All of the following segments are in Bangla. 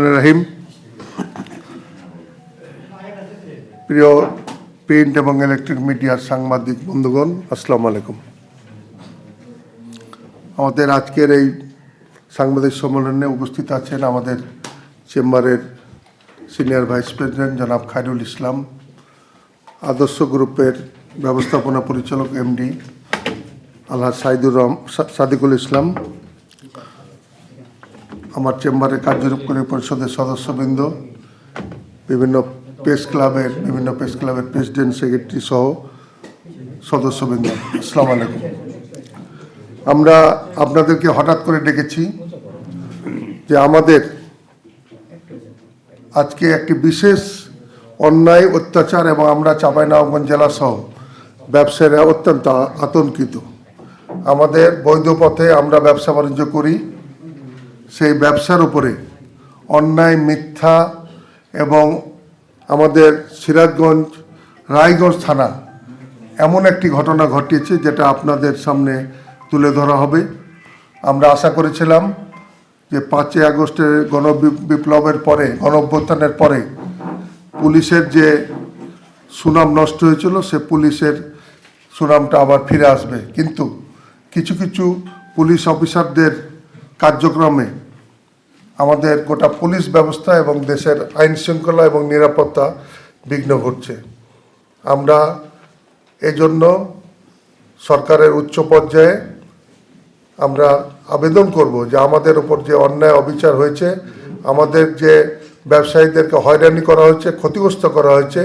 রাহিম, প্রিয় প্রিন্ট এবং ইলেকট্রিক মিডিয়ার সাংবাদিক বন্ধুগণ, আসসালামু আলাইকুম। আমাদের আজকের এই সাংবাদিক সম্মেলনে উপস্থিত আছেন আমাদের চেম্বারের সিনিয়র ভাইস প্রেসিডেন্ট জনাব খায়রুল ইসলাম, আদর্শ গ্রুপের ব্যবস্থাপনা পরিচালক এমডি আল্লাহ সাইদুর রহম সাদিকুল ইসলাম আমার চেম্বারে কার্যকরী পরিষদের সদস্যবৃন্দ, বিভিন্ন প্রেস ক্লাবের, বিভিন্ন প্রেস ক্লাবের প্রেসিডেন্ট, সেক্রেটারি সহ সদস্যবৃন্দ। আসসালামু আলাইকুম। আমরা আপনাদেরকে হঠাৎ করে ডেকেছি যে আমাদের আজকে একটি বিশেষ অন্যায়, অত্যাচার এবং আমরা চাঁপাইনবাবগঞ্জ জেলা সহ ব্যবসায়ীরা অত্যন্ত আতঙ্কিত। আমাদের বৈধ পথে আমরা ব্যবসা বাণিজ্য করি। সেই ব্যবসার উপরে অন্যায়, মিথ্যা এবং আমাদের সিরাজগঞ্জ, রায়গঞ্জ থানা এমন একটি ঘটনা ঘটিয়েছে যেটা আপনাদের সামনে তুলে ধরা হবে। আমরা আশা করেছিলাম যে পাঁচই আগস্টের গণ বিপ্লবের পরে গণ অভ্যুত্থানের পরে পুলিশের যে সুনাম নষ্ট হয়েছিল, সে পুলিশের সুনামটা আবার ফিরে আসবে। কিন্তু কিছু কিছু পুলিশ অফিসারদের কার্যক্রমে আমাদের গোটা পুলিশ ব্যবস্থা এবং দেশের আইন শৃঙ্খলা এবং নিরাপত্তা বিঘ্ন ঘটছে। আমরা এজন্য সরকারের উচ্চ পর্যায়ে আমরা আবেদন করব যে আমাদের ওপর যে অন্যায় অবিচার হয়েছে, আমাদের যে ব্যবসায়ীদেরকে হয়রানি করা হয়েছে, ক্ষতিগ্রস্ত করা হয়েছে,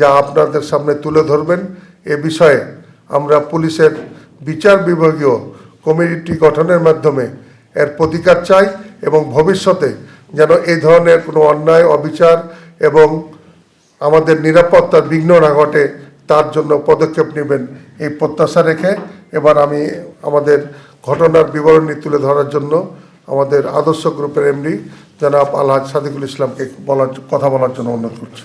যা আপনাদের সামনে তুলে ধরবেন। এ বিষয়ে আমরা পুলিশের বিচার বিভাগীয় কমিটি গঠনের মাধ্যমে এর প্রতিকার চাই এবং ভবিষ্যতে যেন এই ধরনের কোনো অন্যায়, অবিচার এবং আমাদের নিরাপত্তার বিঘ্ন না ঘটে, তার জন্য পদক্ষেপ নেবেন এই প্রত্যাশা রেখে এবার আমি আমাদের ঘটনার বিবরণী তুলে ধরার জন্য আমাদের আদর্শ গ্রুপের এমডি জনাব আলহাজ সাদিকুল ইসলামকে বলার কথা বলার জন্য অনুরোধ করছি।